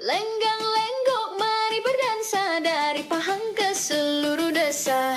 Lenggang lenggok mari berdansa dari Pahang ke seluruh desa.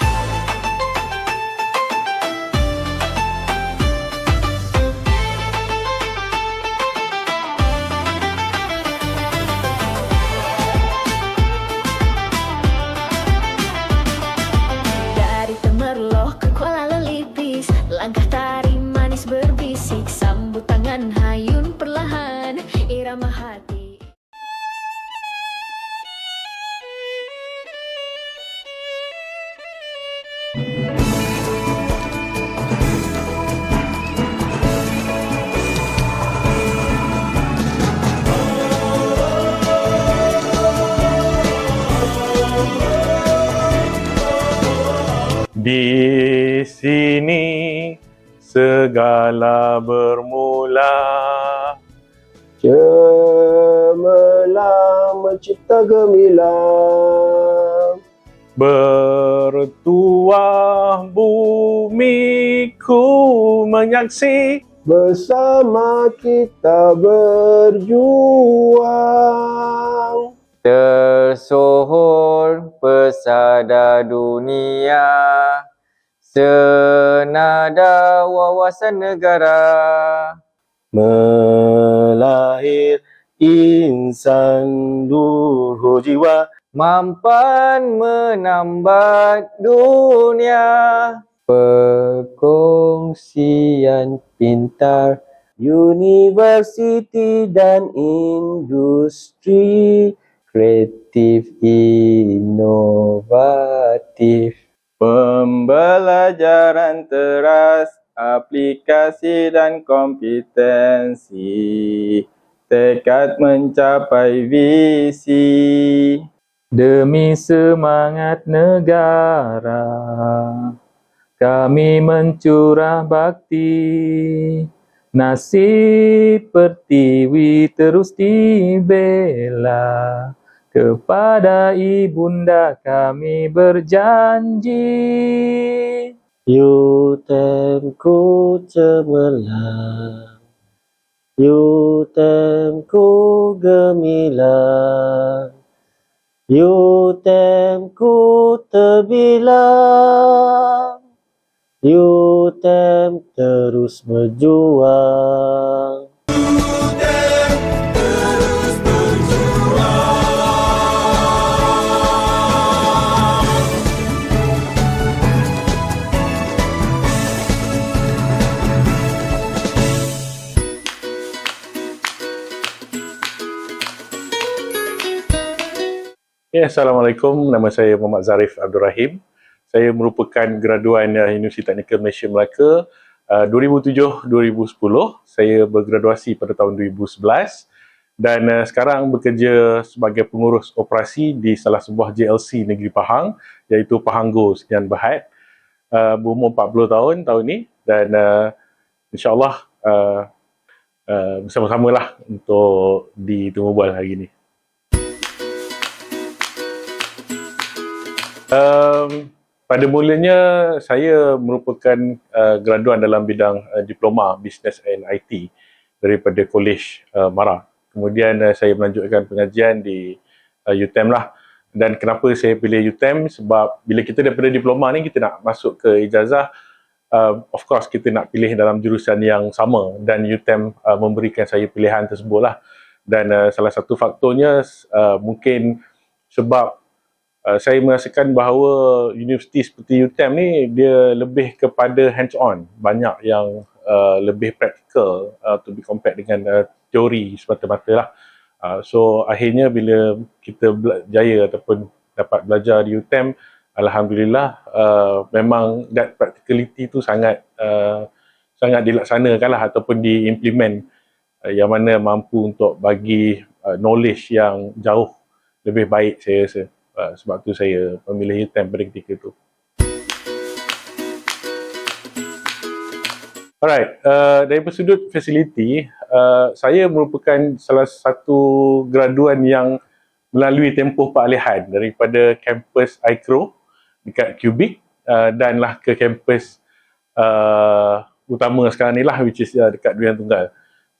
Di sini segala bermula. Cemerlang mencipta gemilang. Bertuah bumiku menyaksi. Bersama kita berjuang Tersohor pesada dunia Senada wawasan negara. Melahir insan luhur jiwa Mampan menambat dunia. Perkongsian pintar Universiti dan industri Kreatif inovatif. Pembelajaran teras aplikasi dan kompetensi. Tekad mencapai visi. Demi semangat negara kami mencurah bakti. Nasib pertiwi terus dibela kepada ibunda kami berjanji. Yutemku cemerlang. Yutemku gemilang. Yutemku terbilang. Yutem terus berjuang Assalamualaikum. Nama saya Muhammad Zarif Abdul Rahim. Saya merupakan graduan Universiti Teknikal Malaysia Melaka uh, 2007-2010. Saya bergraduasi pada tahun 2011 dan uh, sekarang bekerja sebagai pengurus operasi di salah sebuah JLC Negeri Pahang iaitu Pahanggo Sekian Berhad. Uh, berumur 40 tahun tahun ini dan uh, insyaAllah uh, uh, bersama-samalah untuk di Temu Bual hari ini. Um, pada mulanya saya merupakan uh, graduan dalam bidang uh, diploma Business and IT daripada College uh, Mara. Kemudian uh, saya melanjutkan pengajian di uh, UTM lah. Dan kenapa saya pilih UTM sebab bila kita daripada diploma ni kita nak masuk ke ijazah uh, of course kita nak pilih dalam jurusan yang sama dan UTM uh, memberikan saya pilihan tersebut lah. Dan uh, salah satu faktornya uh, mungkin sebab uh, saya merasakan bahawa universiti seperti UTM ni dia lebih kepada hands on banyak yang uh, lebih praktikal uh, to be compared dengan uh, teori semata-mata lah. Uh, so akhirnya bila kita berjaya ataupun dapat belajar di UTM Alhamdulillah uh, memang that practicality tu sangat uh, sangat dilaksanakan lah ataupun diimplement uh, yang mana mampu untuk bagi uh, knowledge yang jauh lebih baik saya rasa Uh, sebab tu saya memilih UTM pada ketika tu. Alright, uh, dari sudut fasiliti, uh, saya merupakan salah satu graduan yang melalui tempoh peralihan daripada kampus ICRO dekat Cubic uh, dan lah ke kampus uh, utama sekarang ni lah which is uh, dekat Durian Tunggal.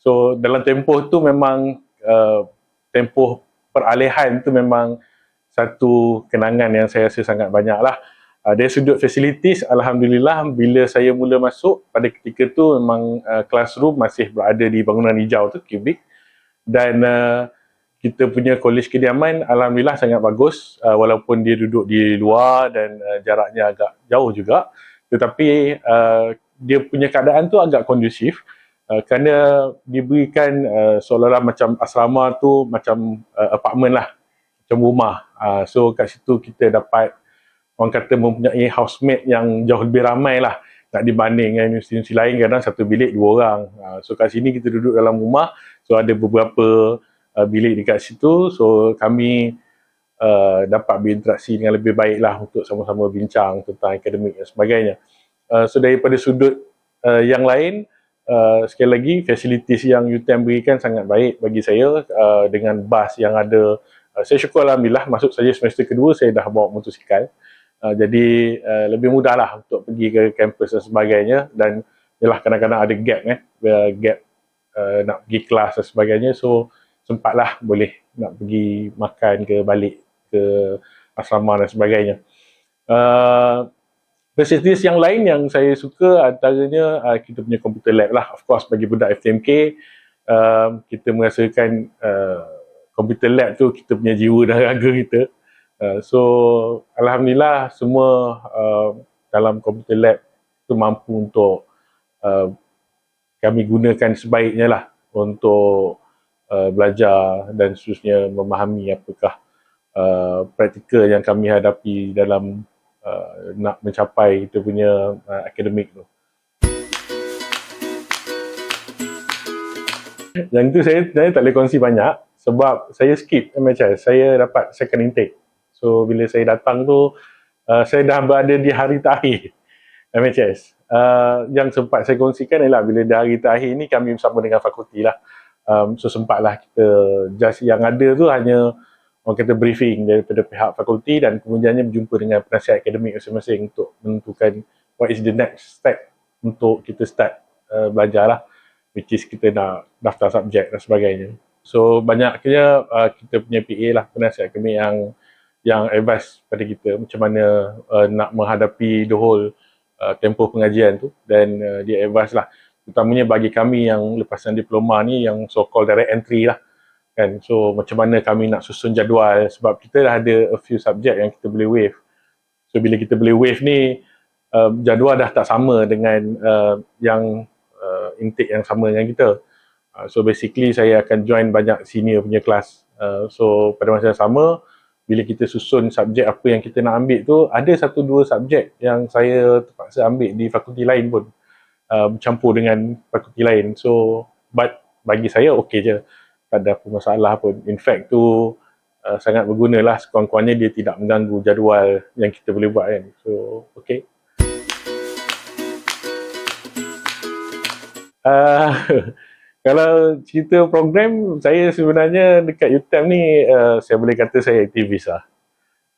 So dalam tempoh tu memang uh, tempoh peralihan tu memang satu kenangan yang saya rasa sangat banyak lah. Uh, dari sudut facilities, Alhamdulillah bila saya mula masuk pada ketika tu memang uh, classroom masih berada di bangunan hijau tu, cubic. Dan uh, kita punya college kediaman Alhamdulillah sangat bagus uh, walaupun dia duduk di luar dan uh, jaraknya agak jauh juga. Tetapi uh, dia punya keadaan tu agak kondusif uh, kerana diberikan uh, seolah-olah macam asrama tu macam uh, apartment lah, macam rumah. Uh, so kat situ kita dapat orang kata mempunyai housemate yang jauh lebih ramai lah tak dibanding dengan universiti-universiti lain kadang satu bilik dua orang. Uh, so kat sini kita duduk dalam rumah so ada beberapa uh, bilik dekat situ so kami uh, dapat berinteraksi dengan lebih baik lah untuk sama-sama bincang tentang akademik dan sebagainya. Uh, so daripada sudut uh, yang lain uh, sekali lagi facilities yang UTM berikan sangat baik bagi saya uh, dengan bas yang ada uh, saya syukur Alhamdulillah masuk saja semester kedua saya dah bawa motosikal. Uh, jadi uh, lebih mudah lah untuk pergi ke kampus dan sebagainya. Dan yalah kadang-kadang ada gap eh gap uh, nak pergi kelas dan sebagainya. So sempatlah boleh nak pergi makan ke balik ke asrama dan sebagainya. Facilities yang lain yang saya suka antaranya uh, kita punya computer lab lah. Of course bagi budak FTMK uh, kita merasakan uh, computer lab tu kita punya jiwa dan raga kita Uh, so alhamdulillah semua uh, dalam computer lab tu mampu untuk uh, kami gunakan sebaiknya lah untuk uh, belajar dan seterusnya memahami apakah uh, praktikal yang kami hadapi dalam uh, nak mencapai kita punya uh, akademik tu. Yang tu saya sebenarnya tak boleh kongsi banyak sebab saya skip MHS. Saya dapat second intake. So bila saya datang tu uh, saya dah berada di hari terakhir MHS. Uh, yang sempat saya kongsikan ialah bila di hari terakhir ni kami bersama dengan fakulti lah. Um, so sempatlah kita just yang ada tu hanya orang kata briefing daripada pihak fakulti dan kemudiannya berjumpa dengan penasihat akademik masing-masing untuk menentukan what is the next step untuk kita start uh, belajar lah which is kita nak daftar subjek dan sebagainya. So banyaknya uh, kita punya PA lah penasihat akademik yang yang advice pada kita macam mana uh, nak menghadapi the whole uh, tempoh pengajian tu. Dan uh, dia advice lah. Utamanya bagi kami yang lepasan diploma ni yang so called direct entry lah kan. So macam mana kami nak susun jadual sebab kita dah ada a few subject yang kita boleh waive. So bila kita boleh waive ni uh, jadual dah tak sama dengan uh, yang uh, intake yang sama dengan kita uh, so basically saya akan join banyak senior punya kelas. Uh, so pada masa yang sama bila kita susun subjek apa yang kita nak ambil tu ada satu dua subjek yang saya terpaksa ambil di fakulti lain pun. Uh, bercampur dengan fakulti lain. So but bagi saya okey je. Tak ada apa masalah pun. In fact tu uh, sangat berguna lah. Sekurang-kurangnya dia tidak mengganggu jadual yang kita boleh buat kan. So okey. Uh, kalau cerita program, saya sebenarnya dekat UTM ni, uh, saya boleh kata saya aktivis lah.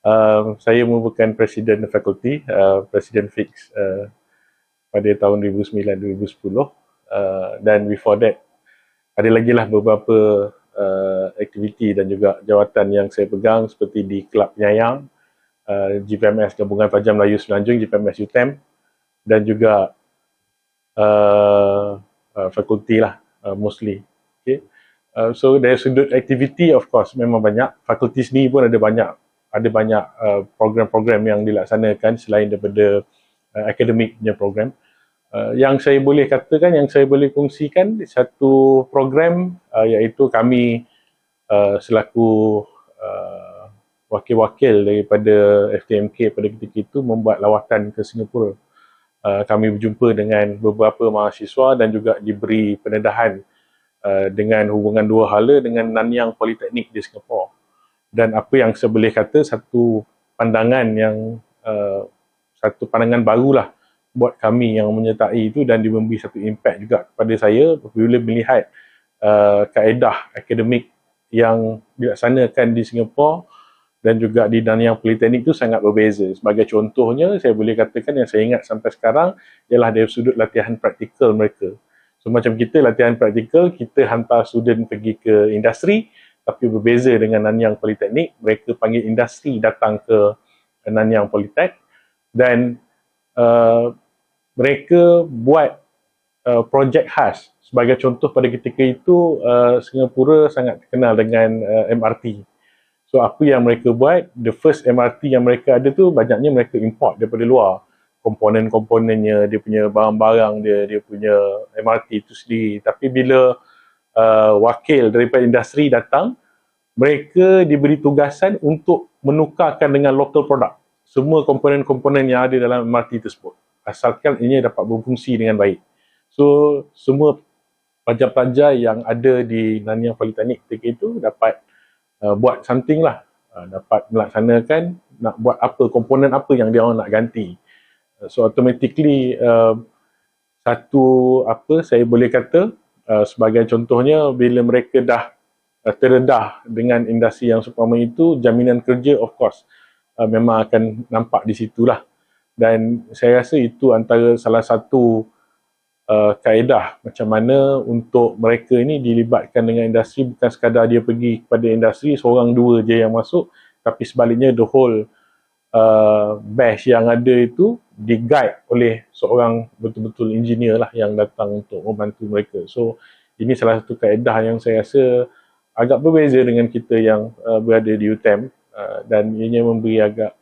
Uh, saya merupakan presiden fakulti, uh, presiden fix uh, pada tahun 2009-2010. Uh, dan before that, ada lagi lah beberapa uh, aktiviti dan juga jawatan yang saya pegang seperti di Kelab Penyayang, uh, GPMS Gabungan Pelajar Melayu Selanjung, GPMS UTM dan juga uh, uh, fakulti lah uh, mostly. Okay. Uh, so dari sudut aktiviti of course memang banyak. Fakulti sendiri pun ada banyak ada banyak uh, program-program yang dilaksanakan selain daripada uh, akademik punya program. Uh, yang saya boleh katakan, yang saya boleh kongsikan satu program uh, iaitu kami uh, selaku uh, wakil-wakil daripada FTMK pada ketika itu membuat lawatan ke Singapura. Uh, kami berjumpa dengan beberapa mahasiswa dan juga diberi pendedahan uh, dengan hubungan dua hala dengan Nanyang Politeknik di Singapura. Dan apa yang saya boleh kata satu pandangan yang uh, satu pandangan barulah buat kami yang menyertai itu dan memberi satu impact juga kepada saya apabila melihat uh, kaedah akademik yang dilaksanakan di Singapura dan juga di Nanyang Politeknik itu sangat berbeza. Sebagai contohnya, saya boleh katakan yang saya ingat sampai sekarang ialah dari sudut latihan praktikal mereka. So macam kita latihan praktikal, kita hantar student pergi ke industri tapi berbeza dengan Nanyang Politeknik. Mereka panggil industri datang ke Nanyang Politek dan uh, mereka buat uh, projek khas. Sebagai contoh pada ketika itu, uh, Singapura sangat terkenal dengan uh, MRT. So apa yang mereka buat, the first MRT yang mereka ada tu banyaknya mereka import daripada luar. Komponen-komponennya, dia punya barang-barang dia, dia punya MRT itu sendiri. Tapi bila uh, wakil daripada industri datang, mereka diberi tugasan untuk menukarkan dengan local product. Semua komponen-komponen yang ada dalam MRT tersebut. Asalkan ini dapat berfungsi dengan baik. So, semua pelajar-pelajar yang ada di Nanyang Politeknik ketika itu dapat uh, buat something lah. Uh, dapat melaksanakan nak buat apa, komponen apa yang dia orang nak ganti. Uh, so, automatically uh, satu apa saya boleh kata uh, sebagai contohnya bila mereka dah uh, teredah dengan industri yang seumpama itu, jaminan kerja of course uh, memang akan nampak di situlah. Dan saya rasa itu antara salah satu uh, kaedah macam mana untuk mereka ini dilibatkan dengan industri bukan sekadar dia pergi kepada industri seorang dua je yang masuk tapi sebaliknya the whole uh, batch yang ada itu di guide oleh seorang betul-betul engineer lah yang datang untuk membantu mereka. So ini salah satu kaedah yang saya rasa agak berbeza dengan kita yang uh, berada di UTM uh, dan ianya memberi agak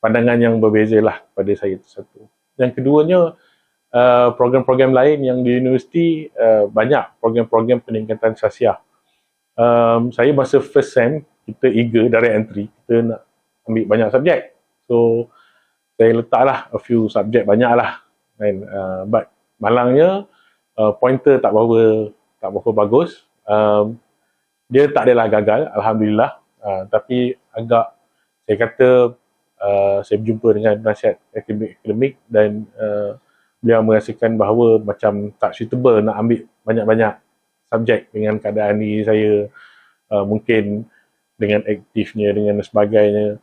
pandangan yang berbeza lah pada saya itu satu. Yang keduanya, uh, program-program lain yang di universiti uh, banyak program-program peningkatan sasiah. Um, saya masa first sem, kita eager dari entry, kita nak ambil banyak subjek. So, saya letaklah a few subjek banyak lah. And, uh, but malangnya, uh, pointer tak berapa, tak berapa bagus. Um, dia tak adalah gagal, Alhamdulillah. Uh, tapi agak, saya kata, uh, saya berjumpa dengan penasihat akademik dan uh, beliau merasakan bahawa macam tak suitable nak ambil banyak-banyak subjek dengan keadaan ni saya uh, mungkin dengan aktifnya dengan sebagainya.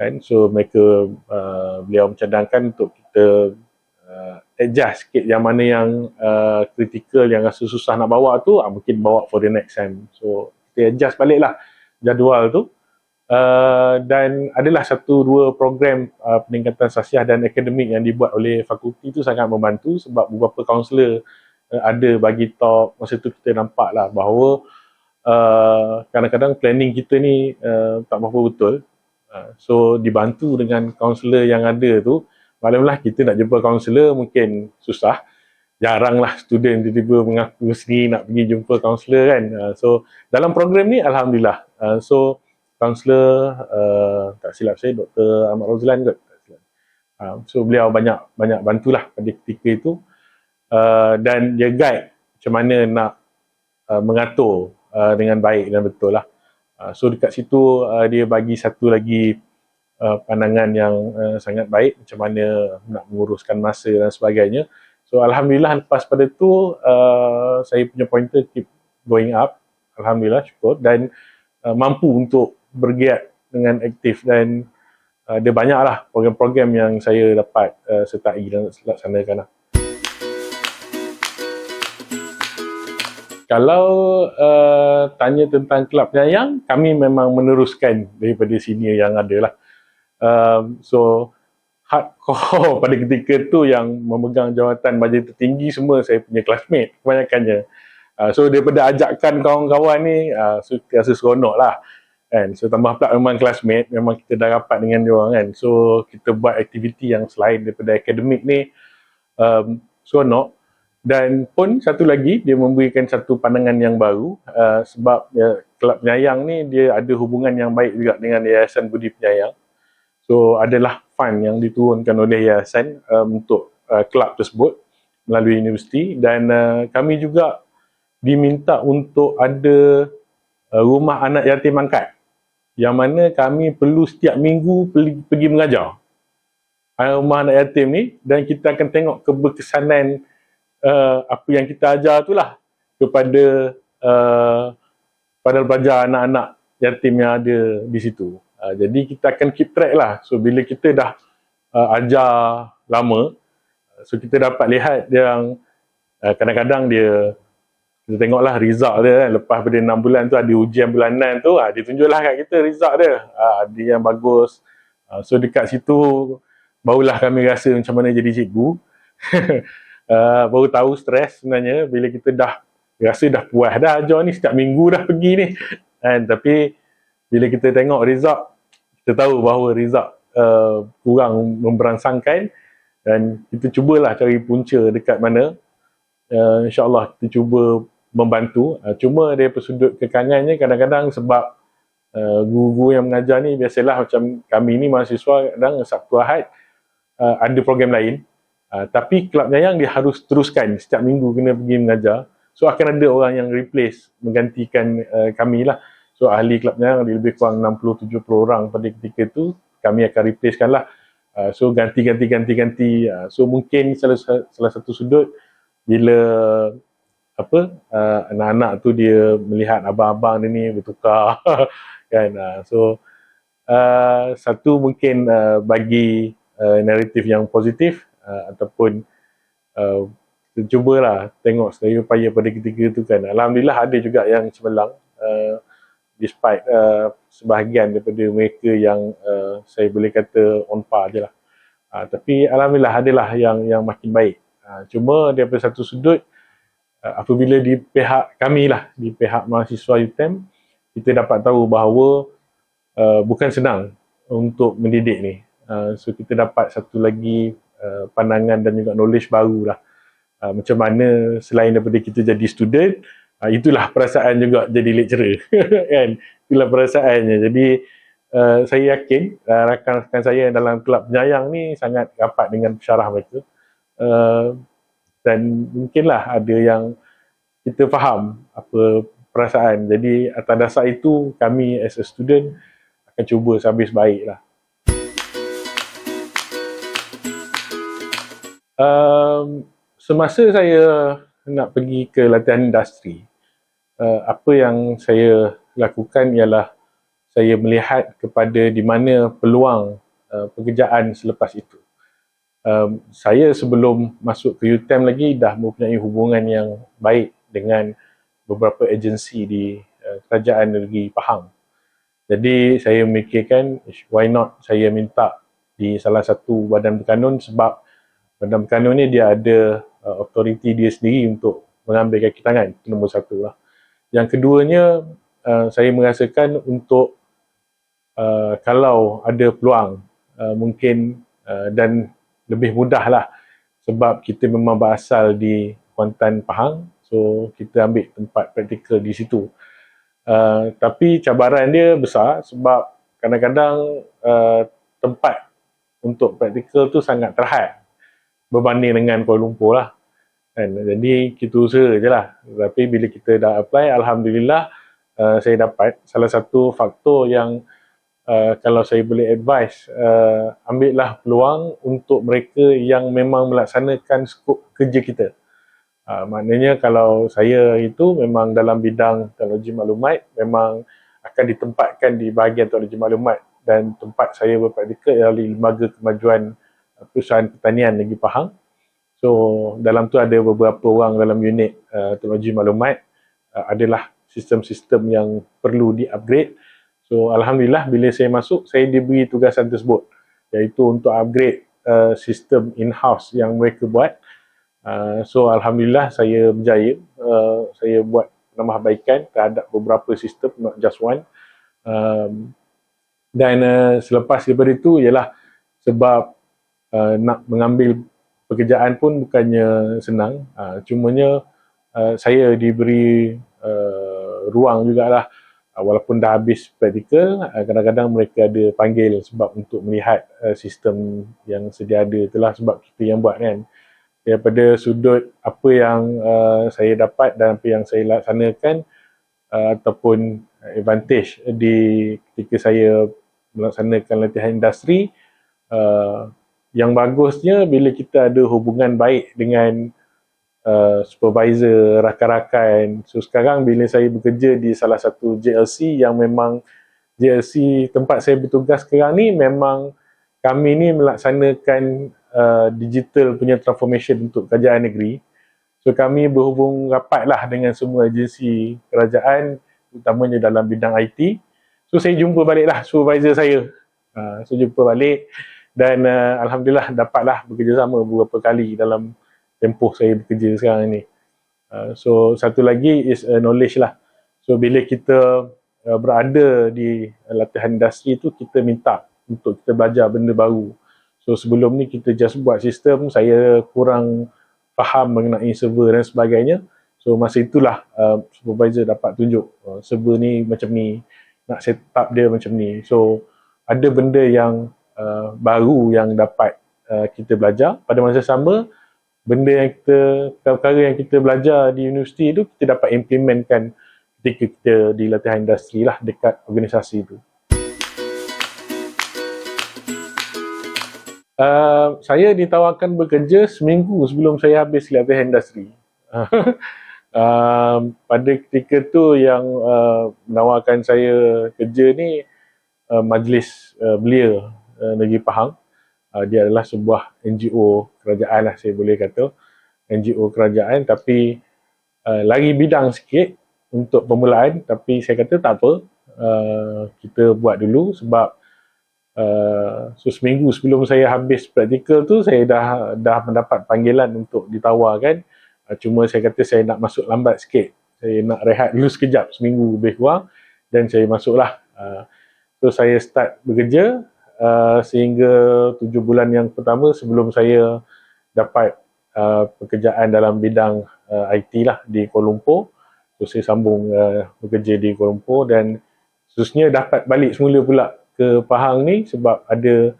Kan so mereka uh, beliau mencadangkan untuk kita uh, adjust sikit yang mana yang uh, critical yang rasa susah nak bawa tu uh, mungkin bawa for the next time. So kita adjust balik lah jadual tu Uh, dan adalah satu dua program uh, peningkatan sasiah dan akademik yang dibuat oleh fakulti itu sangat membantu sebab beberapa kaunselor uh, ada bagi talk. Masa tu kita nampak lah bahawa uh, kadang-kadang planning kita ni uh, tak berapa betul. Uh, so dibantu dengan kaunselor yang ada tu malamlah kita nak jumpa kaunselor mungkin susah. Jaranglah student tiba-tiba mengaku sendiri nak pergi jumpa kaunselor kan. Uh, so dalam program ni Alhamdulillah. Uh, so kaunselor uh, tak silap saya Dr. Ahmad Rozlan kot tak silap. Uh, so beliau banyak banyak bantulah pada ketika itu uh, dan dia guide macam mana nak uh, mengatur uh, dengan baik dan betul lah. Uh, so dekat situ uh, dia bagi satu lagi uh, pandangan yang uh, sangat baik macam mana nak menguruskan masa dan sebagainya. So Alhamdulillah lepas pada tu uh, saya punya pointer keep going up. Alhamdulillah syukur dan uh, mampu untuk bergiat dengan aktif dan uh, ada banyaklah program-program yang saya dapat uh, sertai dan laksanakan lah. Kalau uh, tanya tentang kelab penyayang, kami memang meneruskan daripada sini yang ada lah. Um, so, hardcore pada ketika tu yang memegang jawatan majlis tertinggi semua saya punya classmate kebanyakannya. Uh, so, daripada ajakkan kawan-kawan ni, uh, so, rasa seronok lah kan? So tambah pula memang classmate memang kita dah rapat dengan dia orang kan? So kita buat aktiviti yang selain daripada akademik ni um, seronok. Dan pun satu lagi dia memberikan satu pandangan yang baru uh, sebab ya, kelab penyayang ni dia ada hubungan yang baik juga dengan Yayasan Budi Penyayang. So adalah fund yang diturunkan oleh Yayasan um, untuk uh, kelab tersebut melalui universiti. Dan uh, kami juga diminta untuk ada uh, rumah anak yatim angkat yang mana kami perlu setiap minggu pergi, pergi mengajar rumah anak yatim ni dan kita akan tengok keberkesanan uh, apa yang kita ajar tu lah kepada uh, pada pelajar anak-anak yatim yang ada di situ. Uh, jadi kita akan keep track lah. So bila kita dah uh, ajar lama, so kita dapat lihat yang uh, kadang-kadang dia kita tengoklah result dia kan. Lepas pada 6 bulan tu ada ujian bulanan tu, ah, dia tunjuklah kat kita result dia. Ah, dia yang bagus. Ah, so dekat situ barulah kami rasa macam mana jadi cikgu. uh, baru tahu stres sebenarnya bila kita dah rasa dah puas dah ajar ni setiap minggu dah pergi ni. Kan? Tapi bila kita tengok result, kita tahu bahawa result uh, kurang memberangsangkan dan kita cubalah cari punca dekat mana. Uh, InsyaAllah kita cuba membantu. Uh, cuma dari sudut kekangannya kadang-kadang sebab uh, guru-guru yang mengajar ni biasalah macam kami ni mahasiswa kadang Sabtu Ahad uh, ada program lain. Uh, tapi kelab nyayang dia harus teruskan setiap minggu kena pergi mengajar. So akan ada orang yang replace menggantikan uh, kami lah. So ahli kelab nyayang ada lebih kurang 60-70 orang pada ketika tu kami akan replacekan lah. Uh, so ganti-ganti-ganti-ganti. Uh, so mungkin salah, salah satu sudut bila apa uh, anak-anak tu dia melihat abang-abang dia ni bertukar kan. Uh, so uh, satu mungkin uh, bagi uh, naratif yang positif uh, ataupun uh, cubalah tengok sedaya upaya pada ketika itu kan. Alhamdulillah ada juga yang cemerlang uh, despite uh, sebahagian daripada mereka yang uh, saya boleh kata on par je lah. Uh, tapi Alhamdulillah adalah yang yang makin baik. Uh, cuma daripada satu sudut uh, apabila di pihak kami lah, di pihak mahasiswa UTM, kita dapat tahu bahawa uh, bukan senang untuk mendidik ni. Uh, so kita dapat satu lagi uh, pandangan dan juga knowledge baru lah. Uh, macam mana selain daripada kita jadi student, uh, itulah perasaan juga jadi lecturer. kan? Itulah perasaannya. Jadi uh, saya yakin uh, rakan-rakan saya dalam kelab penyayang ni sangat rapat dengan pesyarah mereka. Uh, dan mungkinlah ada yang kita faham apa perasaan. Jadi atas dasar itu kami as a student akan cuba sehabis baik lah. Um, semasa saya nak pergi ke latihan industri, uh, apa yang saya lakukan ialah saya melihat kepada di mana peluang uh, pekerjaan selepas itu um, saya sebelum masuk ke UTM lagi dah mempunyai hubungan yang baik dengan beberapa agensi di uh, kerajaan negeri Pahang. Jadi saya memikirkan why not saya minta di salah satu badan berkanun sebab badan berkanun ni dia ada uh, authority dia sendiri untuk mengambil kaki tangan. Itu nombor satu lah. Yang keduanya uh, saya merasakan untuk uh, kalau ada peluang uh, mungkin uh, dan lebih mudah lah. Sebab kita memang berasal di Kuantan Pahang so kita ambil tempat praktikal di situ. Uh, tapi cabaran dia besar sebab kadang-kadang uh, tempat untuk praktikal tu sangat terhad berbanding dengan Kuala Lumpur lah. Kan? jadi kita usaha je lah. Tapi bila kita dah apply Alhamdulillah uh, saya dapat salah satu faktor yang uh, kalau saya boleh advise, uh, ambillah peluang untuk mereka yang memang melaksanakan skop kerja kita. Uh, maknanya kalau saya itu memang dalam bidang teknologi maklumat, memang akan ditempatkan di bahagian teknologi maklumat dan tempat saya berpraktikal ialah Lembaga Kemajuan Perusahaan Pertanian Negeri Pahang. So dalam tu ada beberapa orang dalam unit uh, teknologi maklumat uh, adalah sistem-sistem yang perlu di-upgrade So Alhamdulillah bila saya masuk, saya diberi tugasan tersebut iaitu untuk upgrade uh, sistem in-house yang mereka buat. Uh, so Alhamdulillah saya berjaya, uh, saya buat penambahbaikan terhadap beberapa sistem, not just one. Um, dan uh, selepas daripada itu ialah sebab uh, nak mengambil pekerjaan pun bukannya senang. Uh, cumanya uh, saya diberi uh, ruang jugalah uh, walaupun dah habis praktikal uh, kadang-kadang mereka ada panggil sebab untuk melihat uh, sistem yang sedia ada itulah sebab kita yang buat kan. Daripada sudut apa yang saya dapat dan apa yang saya laksanakan ataupun advantage di ketika saya melaksanakan latihan industri yang bagusnya bila kita ada hubungan baik dengan uh, supervisor, rakan-rakan. So sekarang bila saya bekerja di salah satu JLC yang memang JLC tempat saya bertugas sekarang ni memang kami ni melaksanakan uh, digital punya transformation untuk kerajaan negeri. So kami berhubung rapatlah dengan semua agensi kerajaan utamanya dalam bidang IT. So saya jumpa baliklah supervisor saya. Uh, so jumpa balik dan uh, alhamdulillah dapatlah bekerjasama beberapa kali dalam tempoh saya bekerja sekarang ni. Uh, so satu lagi is uh, knowledge lah. So bila kita uh, berada di uh, latihan industri tu kita minta untuk kita belajar benda baru. So sebelum ni kita just buat sistem, saya kurang faham mengenai server dan sebagainya. So masa itulah uh, supervisor dapat tunjuk uh, server ni macam ni, nak set up dia macam ni. So ada benda yang uh, baru yang dapat uh, kita belajar. Pada masa sama, benda yang kita, perkara yang kita belajar di universiti tu kita dapat implementkan ketika kita di latihan industri lah dekat organisasi tu. Uh, saya ditawarkan bekerja seminggu sebelum saya habis latihan industri. uh, pada ketika tu yang uh, menawarkan saya kerja ni uh, Majlis uh, Belia uh, Negeri Pahang. Uh, dia adalah sebuah NGO kerajaan lah saya boleh kata. NGO kerajaan tapi uh, lari bidang sikit untuk permulaan. Tapi saya kata tak apa. Uh, kita buat dulu sebab Uh, so seminggu sebelum saya habis praktikal tu saya dah dah mendapat panggilan untuk ditawarkan. Uh, cuma saya kata saya nak masuk lambat sikit. Saya nak rehat dulu sekejap seminggu lebih kurang dan saya masuklah. Uh, so saya start bekerja uh, sehingga tujuh bulan yang pertama sebelum saya dapat uh, pekerjaan dalam bidang uh, IT lah di Kuala Lumpur so saya sambung uh, bekerja di Kuala Lumpur dan seterusnya dapat balik semula pula ke Pahang ni sebab ada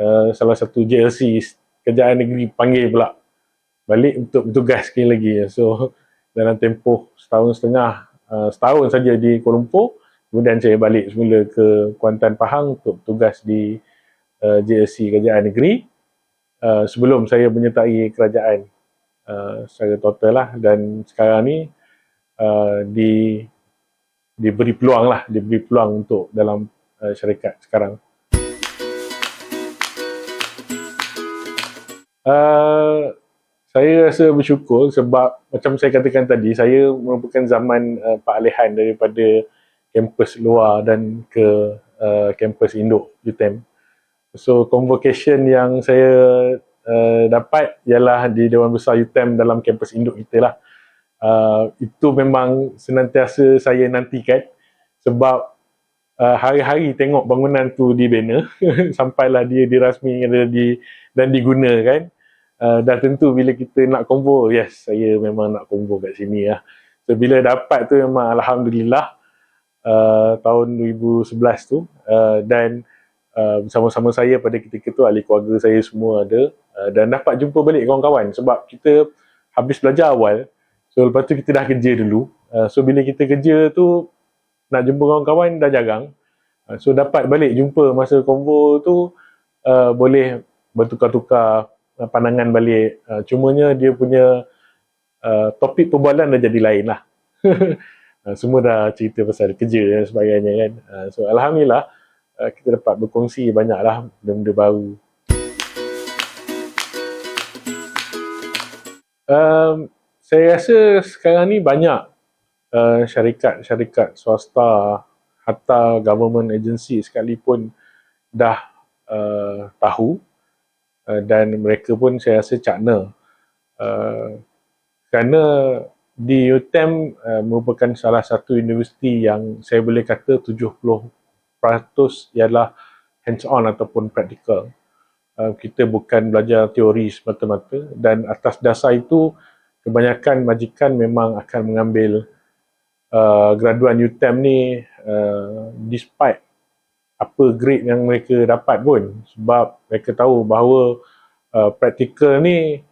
uh, salah satu JLC kerjaan negeri panggil pula balik untuk bertugas sekali lagi. So dalam tempoh setahun setengah, uh, setahun saja di Kuala Lumpur, kemudian saya balik semula ke Kuantan Pahang untuk bertugas di uh, JLC kerjaan negeri. Uh, sebelum saya menyertai kerajaan uh, secara total lah. Dan sekarang ni uh, di diberi peluang lah, diberi peluang untuk dalam uh, syarikat sekarang. Uh, saya rasa bersyukur sebab macam saya katakan tadi, saya merupakan zaman uh, peralihan daripada kampus luar dan ke uh, kampus Induk UTM. So convocation yang saya uh, dapat ialah di Dewan Besar UTM dalam kampus Induk kita lah. Uh, itu memang senantiasa saya nantikan sebab uh, hari-hari tengok bangunan tu di banner sampailah dia dirasmi di, dan digunakan uh, dan tentu bila kita nak combo yes saya memang nak combo kat sini lah so bila dapat tu memang Alhamdulillah uh, tahun 2011 tu uh, dan uh, bersama-sama saya pada ketika tu ahli keluarga saya semua ada uh, dan dapat jumpa balik kawan-kawan sebab kita habis belajar awal so lepas tu kita dah kerja dulu uh, so bila kita kerja tu nak jumpa kawan-kawan dah jarang. Uh, so dapat balik jumpa masa konvo tu uh, boleh bertukar-tukar uh, pandangan balik. Uh, cumanya dia punya uh, topik perbualan dah jadi lain lah. uh, semua dah cerita pasal kerja dan sebagainya kan. Uh, so Alhamdulillah uh, kita dapat berkongsi banyak lah benda-benda baru. Um, saya rasa sekarang ni banyak uh, syarikat-syarikat swasta hatta government agency sekalipun dah uh, tahu uh, dan mereka pun saya rasa cakna uh, kerana di UTM uh, merupakan salah satu universiti yang saya boleh kata 70% ialah hands on ataupun practical. Uh, kita bukan belajar teori semata-mata dan atas dasar itu kebanyakan majikan memang akan mengambil uh, graduan UTM ni uh, despite apa grade yang mereka dapat pun sebab mereka tahu bahawa uh, practical ni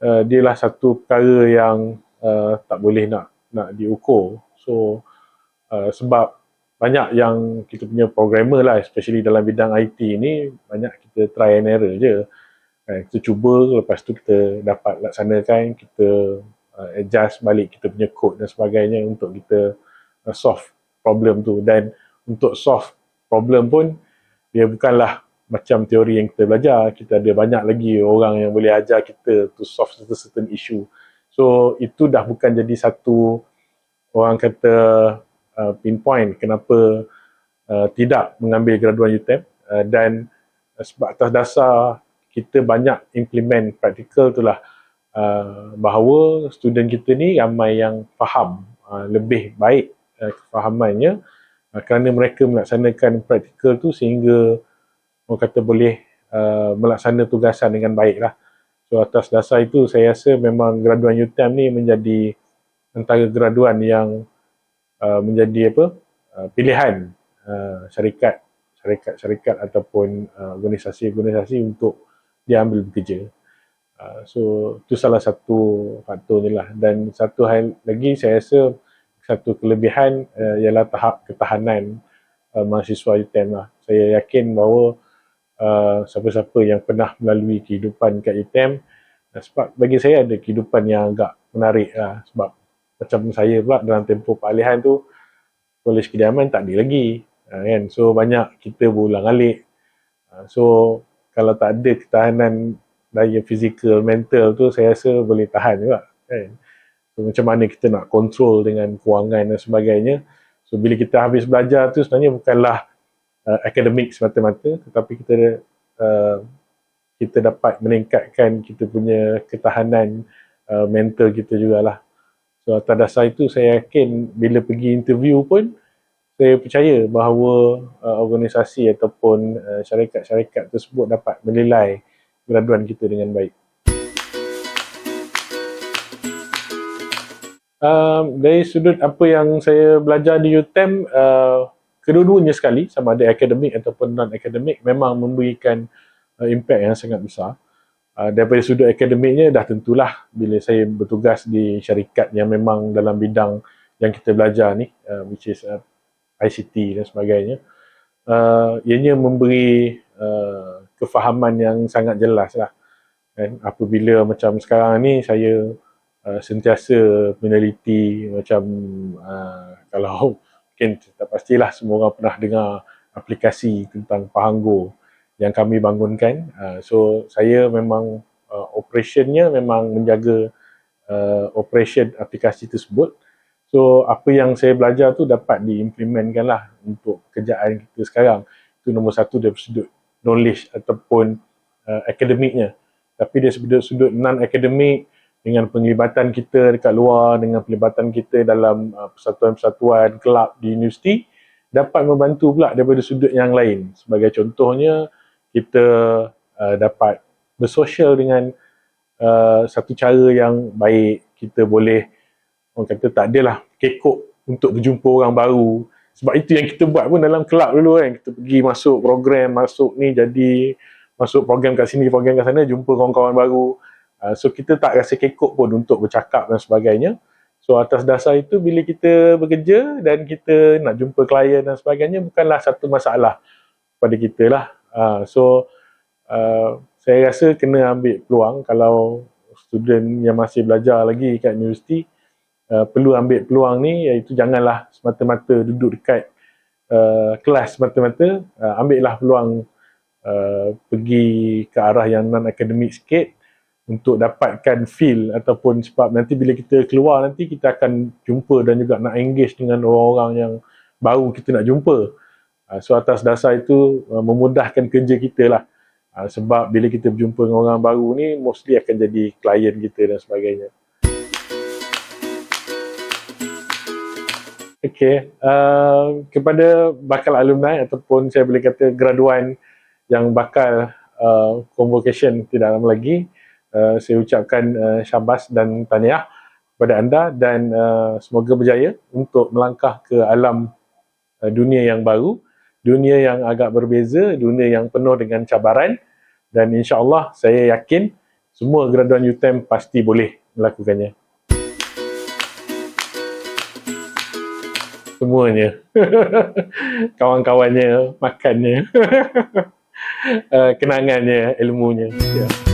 uh, dia lah satu perkara yang uh, tak boleh nak nak diukur. So uh, sebab banyak yang kita punya programmer lah especially dalam bidang IT ni banyak kita try and error je. Uh, kita cuba lepas tu kita dapat laksanakan kita uh, adjust balik kita punya code dan sebagainya untuk kita uh, solve problem tu. Dan untuk solve problem pun dia bukanlah macam teori yang kita belajar. Kita ada banyak lagi orang yang boleh ajar kita to solve certain, issue So itu dah bukan jadi satu orang kata uh, pinpoint kenapa uh, tidak mengambil graduan UTM uh, dan uh, sebab atas dasar kita banyak implement praktikal itulah uh, bahawa student kita ni ramai yang faham uh, lebih baik uh, kefahamannya uh, kerana mereka melaksanakan praktikal tu sehingga orang kata boleh uh, melaksanakan tugasan dengan baik lah. So atas dasar itu saya rasa memang graduan UTM ni menjadi antara graduan yang uh, menjadi apa uh, pilihan uh, syarikat syarikat-syarikat ataupun uh, organisasi-organisasi untuk diambil bekerja. Uh, so itu salah satu faktornya lah dan satu hal lagi saya rasa satu kelebihan uh, ialah tahap ketahanan uh, mahasiswa UTM lah. Saya yakin bahawa uh, siapa-siapa yang pernah melalui kehidupan kat UTM uh, sebab bagi saya ada kehidupan yang agak menarik lah. Sebab macam saya pula dalam tempoh peralihan tu kolej kediaman tak ada lagi. Uh, kan? So banyak kita berulang alik uh, so kalau tak ada ketahanan daya fizikal mental tu saya rasa boleh tahan juga kan? So, macam mana kita nak control dengan kewangan dan sebagainya. So bila kita habis belajar tu sebenarnya bukanlah uh, akademik semata-mata tetapi kita uh, kita dapat meningkatkan kita punya ketahanan uh, mental kita jugalah. So atas dasar itu saya yakin bila pergi interview pun saya percaya bahawa uh, organisasi ataupun uh, syarikat-syarikat tersebut dapat menilai graduan kita dengan baik. Um, dari sudut apa yang saya belajar di UTM, uh, kedua-duanya sekali sama ada akademik ataupun non-akademik memang memberikan uh, impact yang sangat besar. Uh, daripada sudut akademiknya dah tentulah bila saya bertugas di syarikat yang memang dalam bidang yang kita belajar ni uh, which is uh, ICT dan sebagainya uh, ianya memberi uh, kefahaman yang sangat jelas lah kan apabila macam sekarang ni saya uh, sentiasa meneliti macam uh, kalau mungkin tak pastilah semua orang pernah dengar aplikasi tentang Pahanggo yang kami bangunkan. Uh, so saya memang uh, operationnya memang menjaga uh, operation aplikasi tersebut. So apa yang saya belajar tu dapat diimplementkan lah untuk kerjaan kita sekarang. Itu nombor satu dari sudut knowledge ataupun akademiknya. Tapi dari sudut, sudut non-akademik dengan penglibatan kita dekat luar, dengan pelibatan kita dalam uh, persatuan-persatuan, kelab di universiti, dapat membantu pula daripada sudut yang lain. Sebagai contohnya, kita uh, dapat bersosial dengan uh, satu cara yang baik. Kita boleh orang kata tak adalah kekok untuk berjumpa orang baru. Sebab itu yang kita buat pun dalam kelab dulu kan. Kita pergi masuk program masuk ni jadi masuk program kat sini program kat sana jumpa kawan-kawan baru uh, so kita tak rasa kekok pun untuk bercakap dan sebagainya. So atas dasar itu bila kita bekerja dan kita nak jumpa klien dan sebagainya bukanlah satu masalah pada kita lah. Uh, so uh, saya rasa kena ambil peluang. Kalau student yang masih belajar lagi kat universiti uh, perlu ambil peluang ni iaitu janganlah semata-mata duduk dekat uh, kelas semata-mata. Uh, ambillah peluang uh, pergi ke arah yang non akademik sikit untuk dapatkan feel ataupun sebab nanti bila kita keluar nanti kita akan jumpa dan juga nak engage dengan orang-orang yang baru kita nak jumpa. Uh, so atas dasar itu uh, memudahkan kerja kita lah. Uh, sebab bila kita berjumpa dengan orang baru ni, mostly akan jadi klien kita dan sebagainya. Okay, uh, kepada bakal alumni ataupun saya boleh kata graduan yang bakal uh, convocation tidak lama lagi, uh, saya ucapkan uh, syabas dan tahniah kepada anda dan uh, semoga berjaya untuk melangkah ke alam uh, dunia yang baru dunia yang agak berbeza, dunia yang penuh dengan cabaran dan insya-Allah saya yakin semua graduan UTM pasti boleh melakukannya. Semuanya. Kawan-kawannya, makannya, uh, kenangannya, ilmunya. Yeah.